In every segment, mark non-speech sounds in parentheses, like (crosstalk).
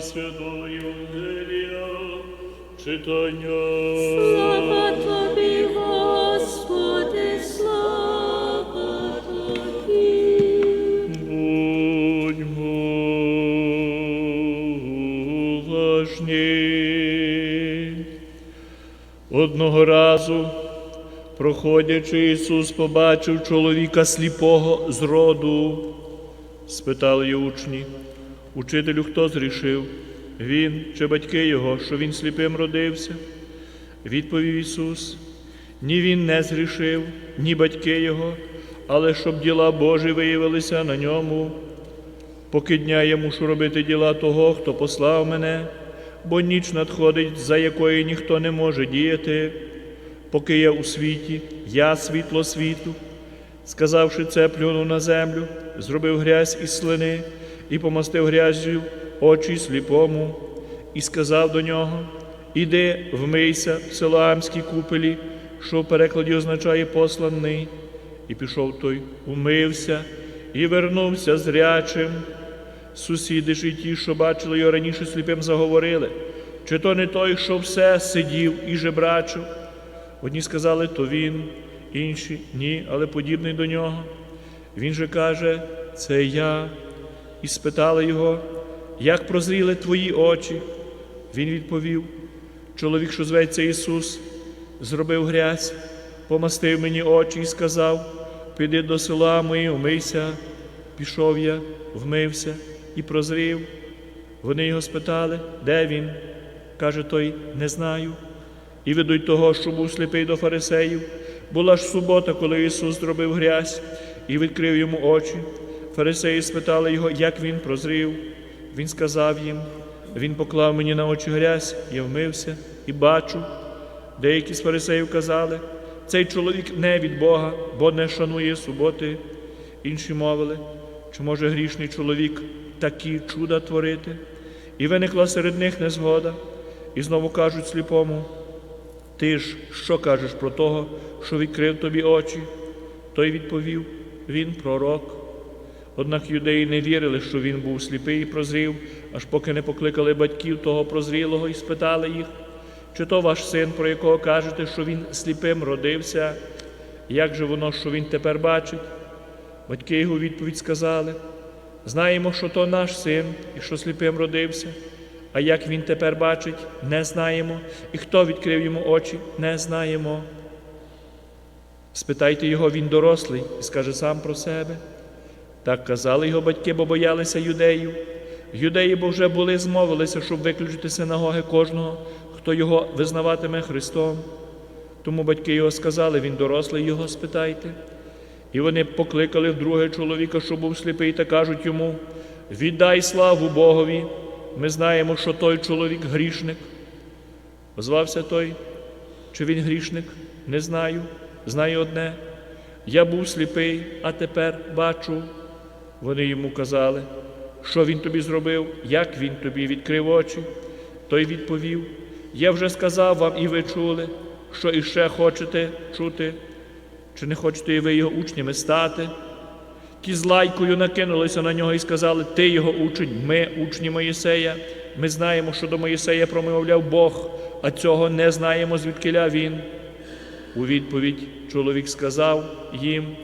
Святого Євангелія, читання. Слава тобі, Господи, слава тобі. Будьмо уважні. Одного разу, проходячи, Ісус побачив чоловіка сліпого з роду. Спитали його учні, учителю, хто зрішив? Він чи батьки його, що він сліпим родився? Відповів Ісус, ні він не зрішив, ні батьки його, але щоб діла Божі виявилися на ньому. Поки дня я мушу робити діла того, хто послав мене, бо ніч надходить, за якої ніхто не може діяти. Поки я у світі, я світло світу. Сказавши це, плюнув на землю, зробив грязь із слини і помастив грязю очі сліпому, і сказав до нього: Іди, вмийся в Силоамській купелі, що в перекладі означає посланий. І пішов той, умився і вернувся зрячим. Сусіди ж і ті, що бачили його раніше сліпим, заговорили, чи то не той, що все сидів і жебрачив. Одні сказали, то він, інші ні, але подібний до нього. Він же каже, це я. І спитали його, як прозріли твої очі. Він відповів, чоловік, що зветься Ісус, зробив грязь, помастив мені очі і сказав, піди до села мої, умийся. Пішов я, вмився і прозрів. Вони його спитали, де він? Каже той, не знаю. І ведуть того, що був сліпий до фарисеїв. Була ж субота, коли Ісус зробив грязь і відкрив йому очі. Фарисеї спитали його, як він прозрів. Він сказав їм: Він поклав мені на очі грязь, я вмився і бачу. Деякі з фарисеїв казали, цей чоловік не від Бога, бо не шанує суботи. Інші мовили, чи може грішний чоловік такі чуда творити? І виникла серед них незгода, і знову кажуть сліпому, ти ж що кажеш про того, що відкрив тобі очі? Той відповів, він пророк. Однак юдеї не вірили, що він був сліпий і прозрів, аж поки не покликали батьків того прозрілого і спитали їх, чи то ваш син, про якого кажете, що він сліпим родився, як же воно, що він тепер бачить? Батьки його відповідь сказали, знаємо, що то наш син і що сліпим родився, а як він тепер бачить, не знаємо, і хто відкрив йому очі, не знаємо. Спитайте його, він дорослий, і скаже сам про себе. Так казали його батьки, бо боялися юдеїв. Юдеї бо вже були змовилися, щоб виключити синагоги кожного, хто його визнаватиме Христом. Тому батьки його сказали, він дорослий, його спитайте. І вони покликали вдруге чоловіка, що був сліпий, та кажуть йому: віддай славу Богові. Ми знаємо, що той чоловік грішник. Озвався той, чи він грішник? Не знаю. Знаю одне. Я був сліпий, а тепер бачу. Вони йому казали, що він тобі зробив, як він тобі відкрив очі. Той відповів: Я вже сказав вам, і ви чули, що іще хочете чути, чи не хочете і ви його учнями стати. Ті з лайкою накинулися на нього і сказали: Ти його учень, ми учні Моїсея. Ми знаємо, що до Моїсея промовляв Бог, а цього не знаємо, звідкиля він. У відповідь чоловік сказав їм,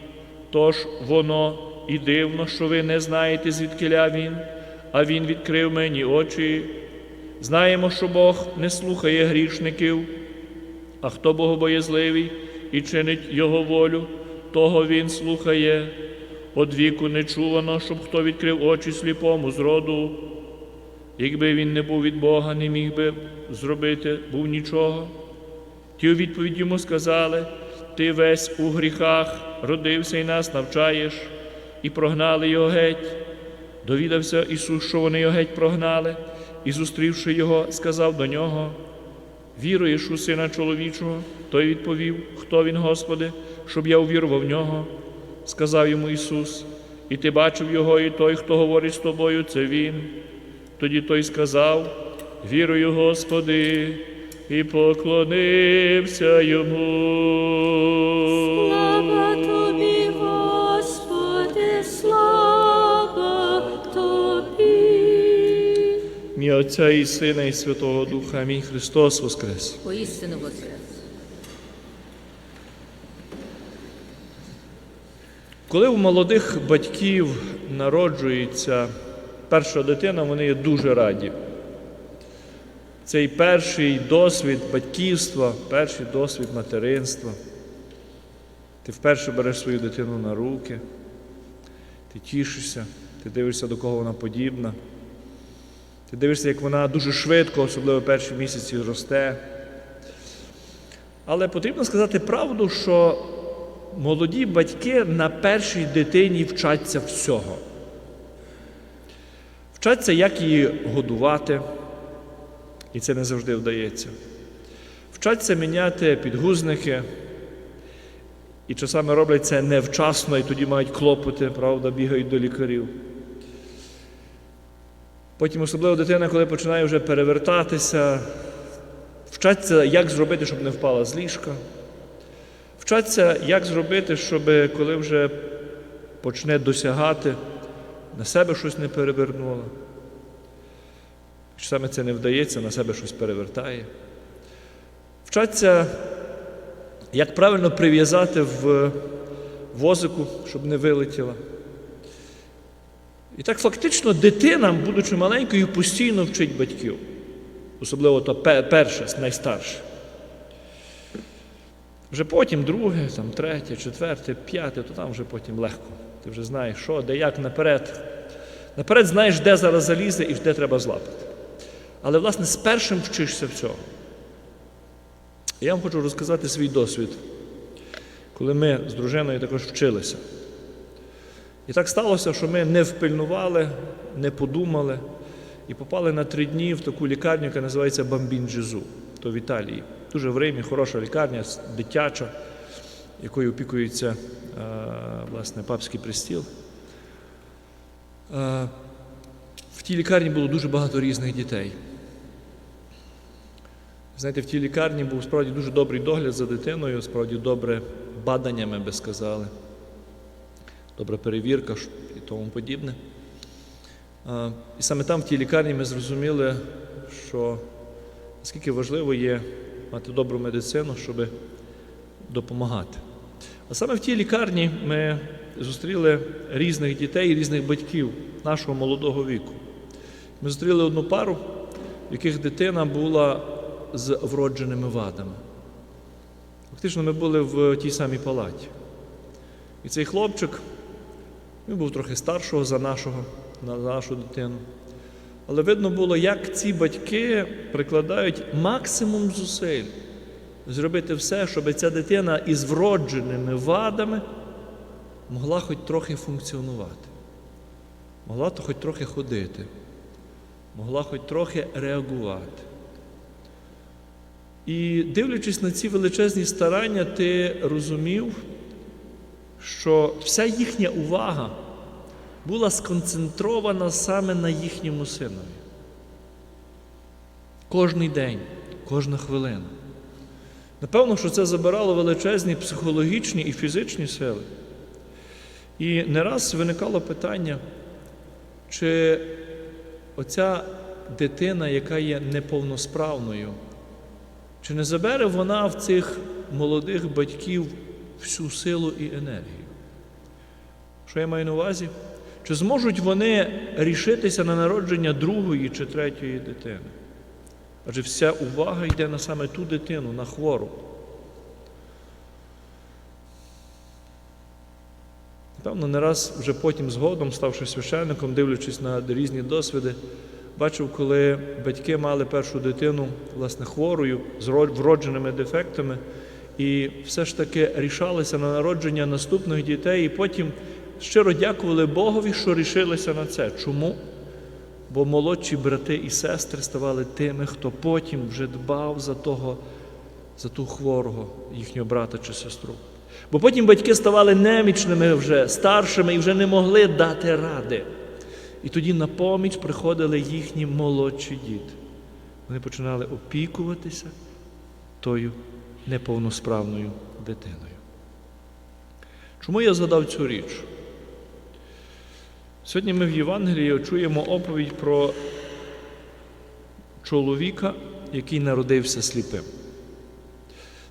тож воно і дивно, що ви не знаєте, звідкиля він, а він відкрив мені очі. Знаємо, що Бог не слухає грішників, а хто богобоязливий і чинить Його волю, того він слухає. Од віку не чувано, щоб хто відкрив очі сліпому з роду. Якби він не був від Бога, не міг би зробити був нічого. Ті у відповідь йому сказали, ти весь у гріхах родився і нас навчаєш, і прогнали його геть. Довідався Ісус, що вони його геть прогнали, і, зустрівши його, сказав до нього: Віруєш у сина чоловічого? Той відповів, хто він, Господи, щоб я увірував в нього. Сказав йому Ісус, і ти бачив його, і той, хто говорить з тобою, це Він. Тоді той сказав: Вірую, Господи, і поклонився йому. Отця і Сина, і Святого Духа. Амінь. Христос Воскрес. Поістину воскрес. Коли у молодих батьків народжується перша дитина, вони є дуже раді. Цей перший досвід батьківства, перший досвід материнства. Ти вперше береш свою дитину на руки, ти тішишся, ти дивишся, до кого вона подібна. Ти дивишся, як вона дуже швидко, особливо перші місяці, росте. Але потрібно сказати правду, що молоді батьки на першій дитині вчаться всього. Вчаться, як її годувати, і це не завжди вдається. Вчаться міняти підгузники, і часами роблять це невчасно, і тоді мають клопоти, правда, бігають до лікарів. Потім, особливо дитина, коли починає вже перевертатися, вчаться, як зробити, щоб не впала з ліжка. Вчаться, як зробити, щоб коли вже почне досягати, на себе щось не перевернуло. Якщо саме це не вдається, на себе щось перевертає. Вчаться, як правильно прив'язати в возику, щоб не вилетіла. І так фактично дитина, будучи маленькою, постійно вчить батьків. Особливо то перше, найстарше. Вже потім друге, там, третє, четверте, п'яте, то там вже потім легко. Ти вже знаєш, що, де, як наперед. Наперед знаєш, де зараз залізе і де треба злапати. Але, власне, з першим вчишся всього. Я вам хочу розказати свій досвід, коли ми з дружиною також вчилися. І так сталося, що ми не впильнували, не подумали і попали на три дні в таку лікарню, яка називається Бамбін-Джезу, то в Італії. Дуже в Римі, хороша лікарня, дитяча, якою опікується е, власне папський престіл. Е, В тій лікарні було дуже багато різних дітей. Знаєте, в тій лікарні був справді дуже добрий догляд за дитиною, справді добре бадання, ми би сказали добра перевірка і тому подібне. І саме там, в тій лікарні, ми зрозуміли, що наскільки важливо є мати добру медицину, щоб допомагати. А саме в тій лікарні ми зустріли різних дітей, різних батьків нашого молодого віку. Ми зустріли одну пару, в яких дитина була з вродженими вадами. Фактично, ми були в тій самій палаті. І цей хлопчик, він був трохи старшого за нашого, на нашу дитину. Але видно було, як ці батьки прикладають максимум зусиль зробити все, щоб ця дитина із вродженими вадами могла хоч трохи функціонувати, могла то хоч трохи ходити, могла хоч трохи реагувати. І дивлячись на ці величезні старання, ти розумів, що вся їхня увага була сконцентрована саме на їхньому синові. Кожний день, кожна хвилина. Напевно, що це забирало величезні психологічні і фізичні сили. І не раз виникало питання, чи оця дитина, яка є неповносправною, чи не забере вона в цих молодих батьків всю силу і енергію? Що я маю на увазі? Чи зможуть вони рішитися на народження другої чи третьої дитини? Адже вся увага йде на саме ту дитину, на хвору. Певно, не раз вже потім згодом, ставши священником, дивлячись на різні досвіди, бачив, коли батьки мали першу дитину, власне, хворою, з вродженими дефектами, і все ж таки рішалися на народження наступних дітей, і потім щиро дякували Богові, що рішилися на це. Чому? Бо молодші брати і сестри ставали тими, хто потім вже дбав за того, за ту хворого їхнього брата чи сестру. Бо потім батьки ставали немічними вже, старшими і вже не могли дати ради. І тоді на поміч приходили їхні молодші діти. Вони починали опікуватися тою неповносправною дитиною. Чому я згадав цю річ? Сьогодні ми в Євангелії чуємо оповідь про чоловіка, який народився сліпим.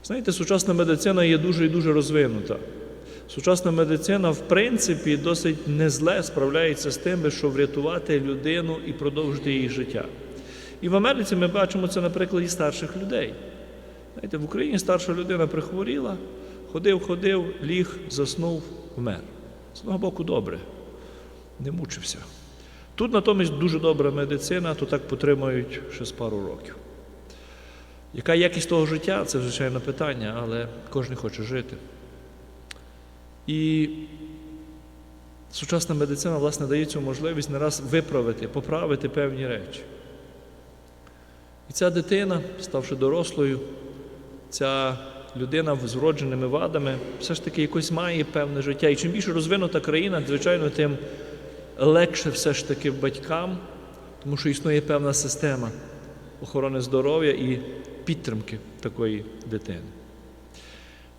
Знаєте, сучасна медицина є дуже і дуже розвинута. Сучасна медицина, в принципі, досить незле справляється з тим, щоб врятувати людину і продовжити її життя. І в Америці ми бачимо це на прикладі старших людей. Знаєте, в Україні старша людина прихворіла, ходив, ходив, ліг, заснув, вмер. З одного боку, добре, не мучився. Тут натомість дуже добра медицина, то так потримають ще з пару років. Яка якість того життя це звичайно питання, але кожен хоче жити. І сучасна медицина, власне, дає цю можливість не раз виправити, поправити певні речі. І ця дитина, ставши дорослою, ця людина з вродженими вадами, все ж таки якось має певне життя. І чим більше розвинута країна, звичайно, тим легше все ж таки батькам, тому що існує певна система охорони здоров'я і підтримки такої дитини.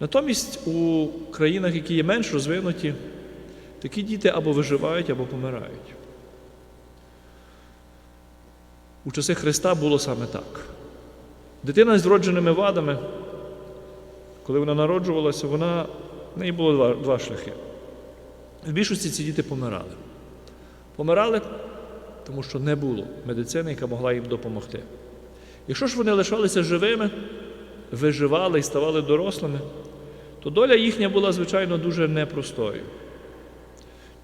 Натомість у країнах, які є менш розвинуті, такі діти або виживають, або помирають. У часи Христа було саме так. Дитина з вродженими вадами, коли вона народжувалася, вона, в неї було два, два шляхи. В більшості ці діти помирали. Помирали, тому що не було медицини, яка могла їм допомогти. Якщо ж вони лишалися живими, виживали і ставали дорослими, то доля їхня була, звичайно, дуже непростою.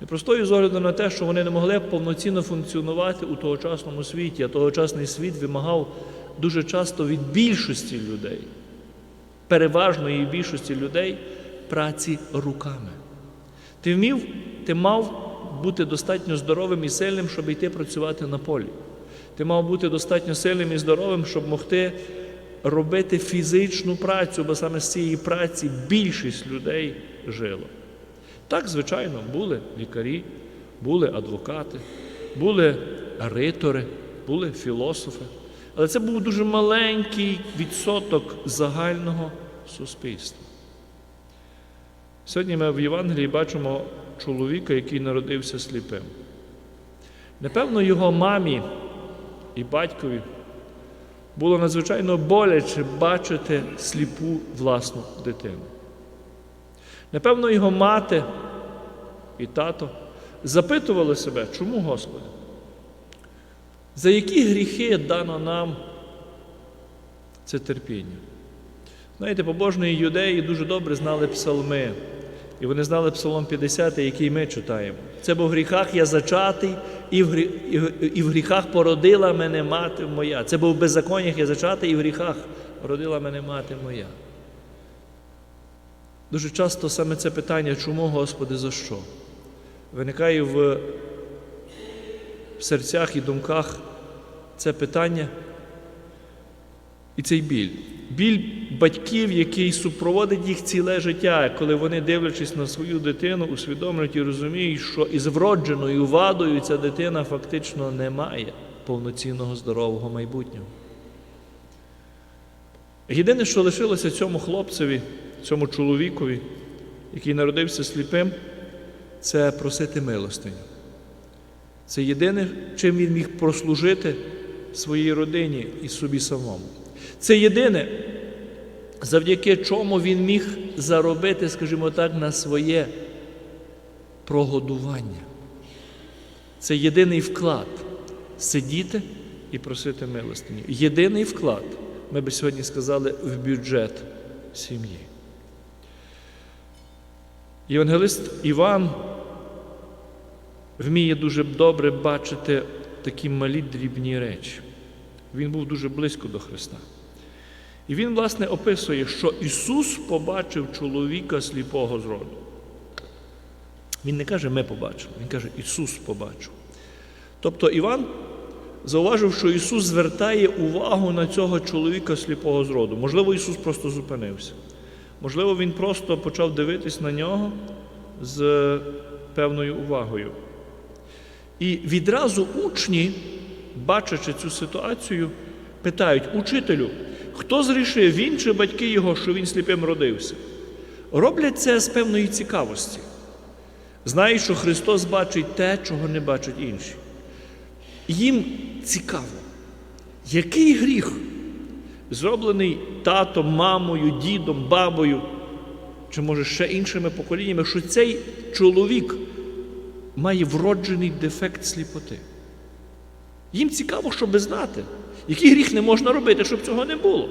Непростою з огляду на те, що вони не могли повноцінно функціонувати у тогочасному світі, а тогочасний світ вимагав дуже часто від більшості людей, переважної більшості людей, праці руками. Ти вмів, ти мав бути достатньо здоровим і сильним, щоб йти працювати на полі. Ти мав бути достатньо сильним і здоровим, щоб могти робити фізичну працю, бо саме з цієї праці більшість людей жило. Так, звичайно, були лікарі, були адвокати, були ритори, були філософи. Але це був дуже маленький відсоток загального суспільства. Сьогодні ми в Євангелії бачимо чоловіка, який народився сліпим. Напевно, його мамі і батькові було надзвичайно боляче бачити сліпу власну дитину. Напевно, його мати і тато запитували себе, чому Господи? За які гріхи дано нам це терпіння? Знаєте, побожні юдеї дуже добре знали псалми, і вони знали Псалом 50, який ми читаємо. Це бо в гріхах я зачатий, і в, грі... і в гріхах породила мене мати моя. Це бо в беззаконнях я зачатий, і в гріхах родила мене мати моя. Дуже часто саме це питання, чому, Господи, за що? Виникає в серцях і думках це питання і цей біль. Біль батьків, який супроводить їх ціле життя, коли вони, дивлячись на свою дитину, усвідомлюють і розуміють, що із вродженою вадою ця дитина фактично не має повноцінного здорового майбутнього. Єдине, що лишилося цьому хлопцеві, цьому чоловікові, який народився сліпим, це просити милостиню. Це єдине, чим він міг прослужити своїй родині і собі самому. Це єдине, завдяки чому він міг заробити, скажімо так, на своє прогодування. Це єдиний вклад сидіти і просити милостині. Єдиний вклад, ми би сьогодні сказали, в бюджет сім'ї. Євангелист Іван вміє дуже добре бачити такі малі дрібні речі. Він був дуже близько до Христа. І він, власне, описує, що Ісус побачив чоловіка сліпого зроду. Він не каже, ми побачили, Він каже, Ісус побачив. Тобто Іван зауважив, що Ісус звертає увагу на цього чоловіка сліпого зроду. Можливо, Ісус просто зупинився. Можливо, Він просто почав дивитись на нього з певною увагою. І відразу учні, бачачи цю ситуацію, питають учителю, хто зрішив, він чи батьки його, що він сліпим родився? Роблять це з певної цікавості. Знають, що Христос бачить те, чого не бачать інші. Їм цікаво. Який гріх, зроблений татом, мамою, дідом, бабою, чи може ще іншими поколіннями, що цей чоловік має вроджений дефект сліпоти? Їм цікаво, щоб знати, який гріх не можна робити, щоб цього не було.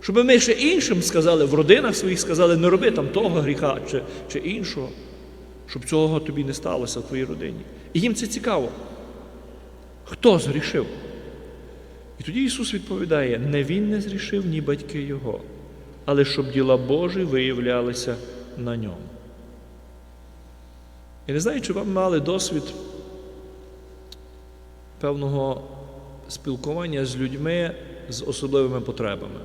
Щоб ми ще іншим сказали, в родинах своїх сказали, не роби там того гріха чи, чи іншого, щоб цього тобі не сталося в твоїй родині. І їм це цікаво. Хто згрішив? І тоді Ісус відповідає: не Він не зрішив, ні батьки Його, але щоб діла Божі виявлялися на ньому. Я не знаю, чи вам мали досвід певного спілкування з людьми з особливими потребами.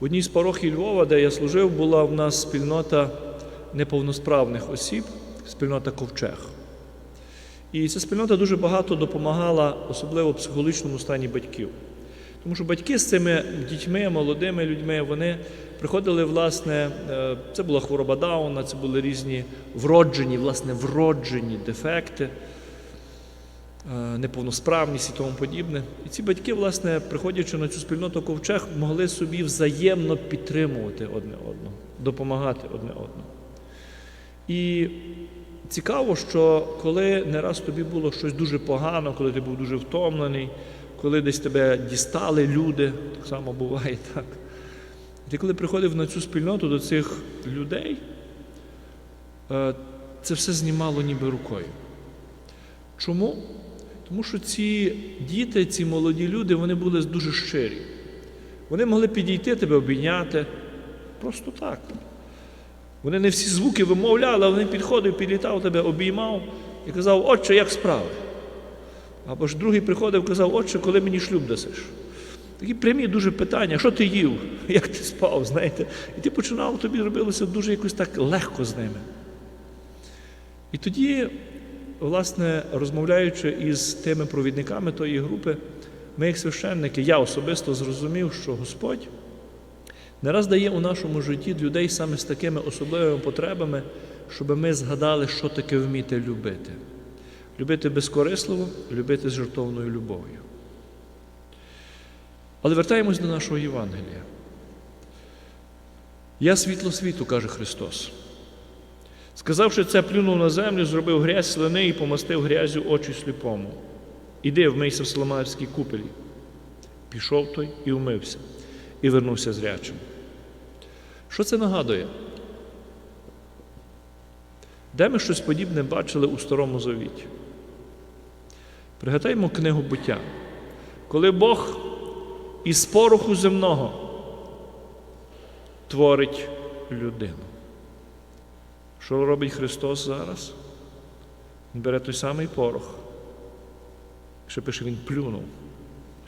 В одній з парохій Львова, де я служив, була в нас спільнота неповносправних осіб, спільнота Ковчег. І ця спільнота дуже багато допомагала, особливо в психологічному стані батьків. Тому що батьки з цими дітьми, молодими людьми, вони приходили, власне, е, це була хвороба Дауна, це були різні вроджені, власне, вроджені дефекти, неповносправність і тому подібне. І ці батьки, власне, приходячи на цю спільноту ковчег, могли собі взаємно підтримувати одне одного, допомагати одне одному. І цікаво, що коли не раз тобі було щось дуже погано, коли ти був дуже втомлений, коли десь тебе дістали люди, так само буває (laughs) так. Ти коли приходив на цю спільноту до цих людей, е, це все знімало ніби рукою. Чому? Тому що ці діти, ці молоді люди, вони були дуже щирі. Вони могли підійти тебе обійняти просто так. Вони не всі звуки вимовляли, але вони підходив, підлітав тебе, обіймав і казав, отче, як справи? Або ж другий приходив і казав, отче, коли мені шлюб дасиш? Такі прямі дуже питання, що ти їв, (laughs) як ти спав, знаєте. І ти починав, тобі робилося дуже якось так легко з ними. І тоді, власне, розмовляючи із тими провідниками тої групи, ми, як священники, я особисто зрозумів, що Господь не раз дає у нашому житті людей саме з такими особливими потребами, щоб ми згадали, що таке вміти любити. Любити безкорисливо, любити з жертовною любов'ю. Але вертаємось до нашого Євангелія. Я світло світу, каже Христос. Сказавши це, плюнув на землю, зробив грязь слини і помастив грязю очі сліпому. Іди, вмийся в Соломаївській купелі. Пішов той і вмився, і вернувся зрячим. Що це нагадує? Де ми щось подібне бачили у Старому Завіті? Пригадаймо книгу буття, коли Бог із пороху земного творить людину. Що робить Христос зараз? Він бере той самий порох, що пише, Він плюнув,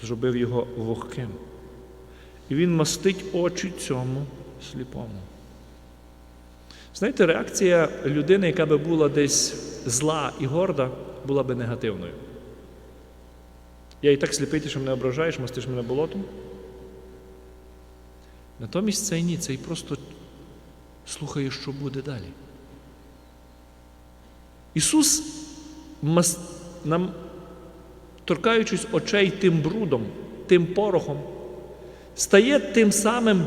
зробив його вогким. І він мастить очі цьому сліпому. Знаєте, реакція людини, яка би була десь зла і горда, була би негативною. Я і так сліпий, ти що мене ображаєш, мастиш мене болотом. Натомість цей ні, цей просто слухає, що буде далі. Ісус, торкаючись очей тим брудом, тим порохом, стає тим самим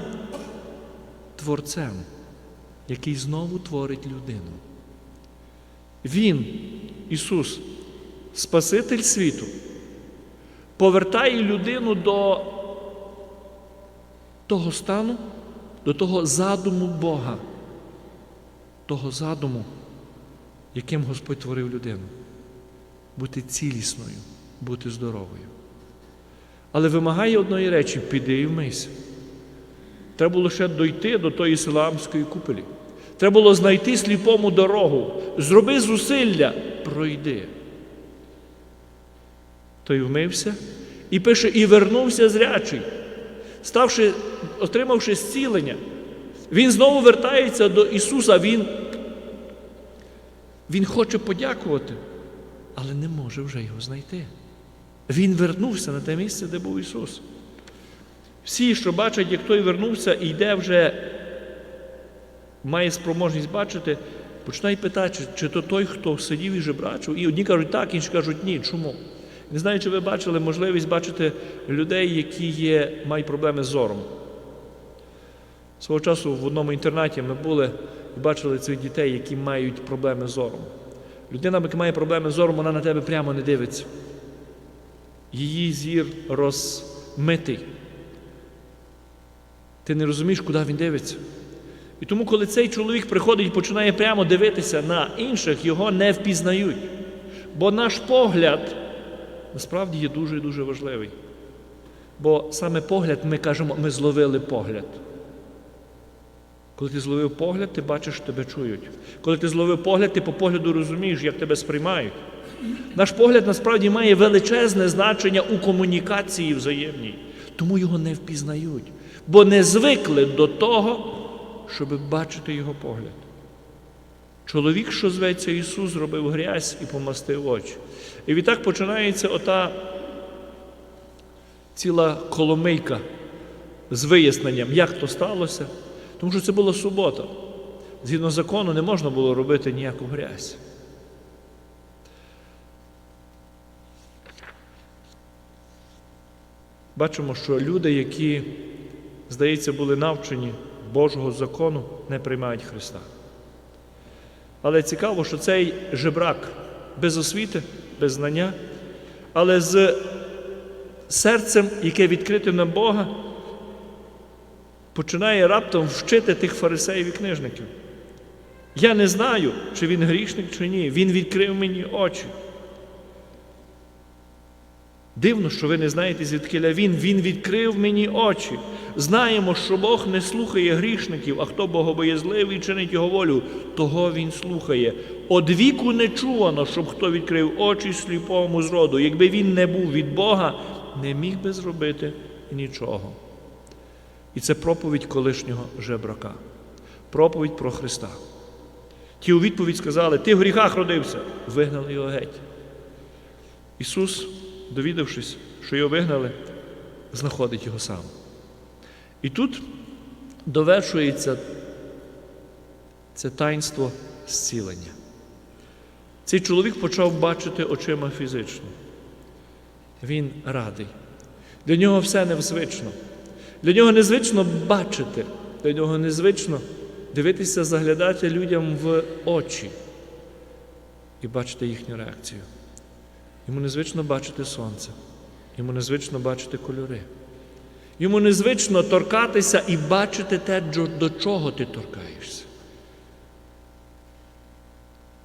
Творцем, який знову творить людину. Він, Ісус, Спаситель світу, повертає людину до того стану, до того задуму Бога, того задуму, яким Господь творив людину. Бути цілісною, бути здоровою. Але вимагає одної речі піди і вмийся. Треба було ще дойти до тої Силамської купелі. Треба було знайти сліпому дорогу. Зроби зусилля, пройди. Той вмився і пише, і вернувся зрячий, ставши, отримавши зцілення. Він знову вертається до Ісуса. Він, він хоче подякувати, але не може вже його знайти. Він вернувся на те місце, де був Ісус. Всі, що бачать, як той вернувся і йде вже, має спроможність бачити, починають питати, чи то той, хто сидів і жебрачив. І одні кажуть так, інші кажуть ні. Чому? Не знаю, чи ви бачили можливість бачити людей, які є, мають проблеми з зором. Свого часу в одному інтернаті ми були бачили цих дітей, які мають проблеми з зором. Людина, яка має проблеми з зором, вона на тебе прямо не дивиться. Її зір розмитий. Ти не розумієш, куди він дивиться. І тому, коли цей чоловік приходить і починає прямо дивитися на інших, його не впізнають. Бо наш погляд насправді є дуже і дуже важливий. Бо саме погляд, ми кажемо, ми зловили погляд. Коли ти зловив погляд, ти бачиш, тебе чують. Коли ти зловив погляд, ти по погляду розумієш, як тебе сприймають. Наш погляд насправді має величезне значення у комунікації взаємній, тому його не впізнають, бо не звикли до того, щоб бачити його погляд. Чоловік, що зветься Ісус, зробив грязь і помастив очі. І відтак починається ота ціла коломийка з виясненням, як то сталося, тому що це була субота. Згідно закону, не можна було робити ніяку грязь. Бачимо, що люди, які, здається, були навчені Божого закону, не приймають Христа. Але цікаво, що цей жебрак без освіти, без знання, але з серцем, яке відкрите на Бога, починає раптом вчити тих фарисеїв і книжників. Я не знаю, чи він грішник, чи ні. Він відкрив мені очі. Дивно, що ви не знаєте, звідкиля він. Він відкрив мені очі. Знаємо, що Бог не слухає грішників, а хто богобоязливий і чинить його волю, того він слухає. Од віку не чувано, щоб хто відкрив очі сліпому зроду. Якби він не був від Бога, не міг би зробити нічого. І це проповідь колишнього жебрака, проповідь про Христа. Ті у відповідь сказали: Ти в гріхах родився, вигнали його геть. Ісус, довідавшись, що його вигнали, знаходить його сам. І тут довершується це таїнство зцілення. Цей чоловік почав бачити очима фізично. Він радий. Для нього все незвично. Для нього незвично бачити, для нього незвично дивитися, заглядати людям в очі і бачити їхню реакцію. Йому незвично бачити сонце, йому незвично бачити кольори. Йому незвично торкатися і бачити те, до чого ти торкаєшся.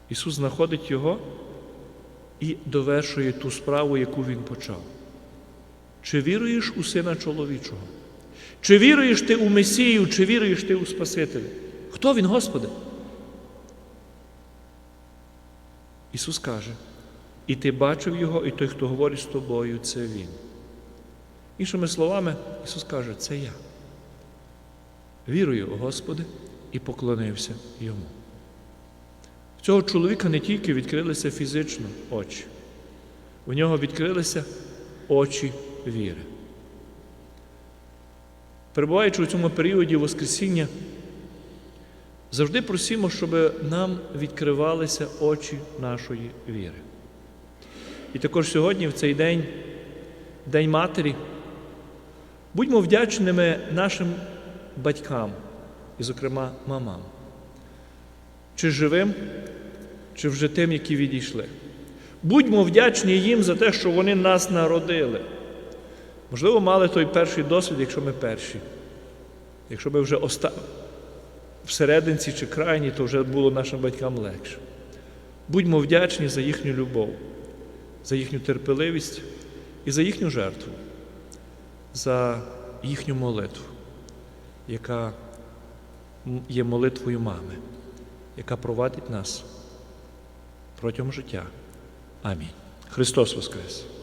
Ісус знаходить його і довершує ту справу, яку Він почав. Чи віруєш у Сина чоловічого? Чи віруєш ти у Месію, чи віруєш ти у Спасителя? Хто Він, Господи? Ісус каже, і ти бачив Його, і той, хто говорить з тобою, це Він. Іншими словами, Ісус каже, це я. Вірую, Господи, і поклонився йому. В цього чоловіка не тільки відкрилися фізично очі, у нього відкрилися очі віри. Перебуваючи у цьому періоді Воскресіння, завжди просимо, щоб нам відкривалися очі нашої віри. І також сьогодні, в цей день, День Матері, будьмо вдячними нашим батькам, і, зокрема, мамам, чи живим, чи вже тим, які відійшли. Будьмо вдячні їм за те, що вони нас народили. Можливо, мали той перший досвід, якщо ми перші. Якщо ми вже оста... всерединці чи крайні, то вже було нашим батькам легше. Будьмо вдячні за їхню любов, за їхню терпеливість і за їхню жертву, за їхню молитву, яка є молитвою мами, яка провадить нас протягом життя. Амінь. Христос Воскрес!